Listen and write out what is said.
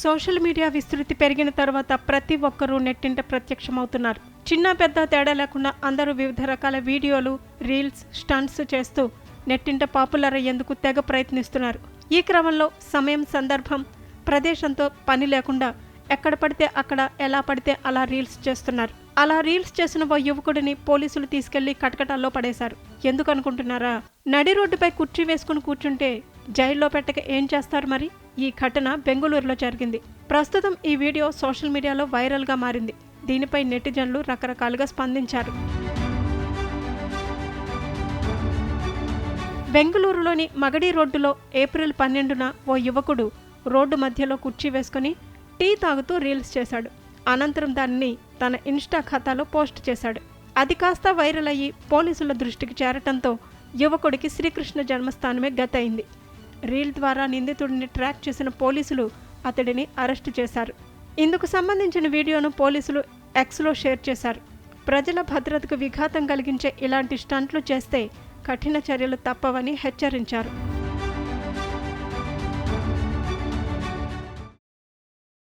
Social media విస్తృతి పెరిగిన తర్వాత ప్రతి ఒక్కరూ నెట్టింట ప్రత్యక్షమవుతున్నారు. చిన్న పెద్ద తేడా లేకుండా అందరూ వివిధ రకాల వీడియోలు రీల్స్ స్టంట్స్ చేస్తూ నెట్టింట పాపులర్ అయ్యేందుకు తెగ ప్రయత్నిస్తున్నారు. ఈ క్రమంలో సమయం సందర్భం ప్రదేశంతో పని లేకుండా ఎక్కడ పడితే అక్కడ ఎలా పడితే అలా రీల్స్ చేస్తున్నారు. అలా రీల్స్ చేసిన ఓ యువకుడిని పోలీసులు తీసుకెళ్ళి కటకటాల్లో పడేశారు. ఎందుకనుకుంటున్నారా నడి రోడ్డుపై కుర్చీ వేసుకుని కూర్చుంటే జైల్లో పెట్టక ఏం చేస్తారు మరి? ఈ ఘటన బెంగళూరులో జరిగింది. ప్రస్తుతం ఈ వీడియో సోషల్ మీడియాలో వైరల్గా మారింది. దీనిపై నెటిజన్లు రకరకాలుగా స్పందించారు. బెంగళూరులోని మగడి రోడ్డులో ఏప్రిల్ పన్నెండున ఓ యువకుడు రోడ్డు మధ్యలో కుర్చీ వేసుకుని టీ తాగుతూ రీల్స్ చేశాడు. అనంతరం దానిని తన ఇన్స్టా ఖాతాలో పోస్ట్ చేశాడు. అది కాస్త వైరల్ అయ్యి పోలీసుల దృష్టికి చేరటంతో యువకుడికి శ్రీకృష్ణ జన్మస్థానమే గతయింది. రీల్ ద్వారా నిందితుడిని ట్రాక్ చేసిన పోలీసులు అతడిని అరెస్టు చేశారు. ఇందుకు సంబంధించిన వీడియోను పోలీసులు ఎక్స్లో షేర్ చేశారు. ప్రజల భద్రతకు విఘాతం కలిగించే ఇలాంటి స్టంట్లు చేస్తే కఠిన చర్యలు తప్పవని హెచ్చరించారు.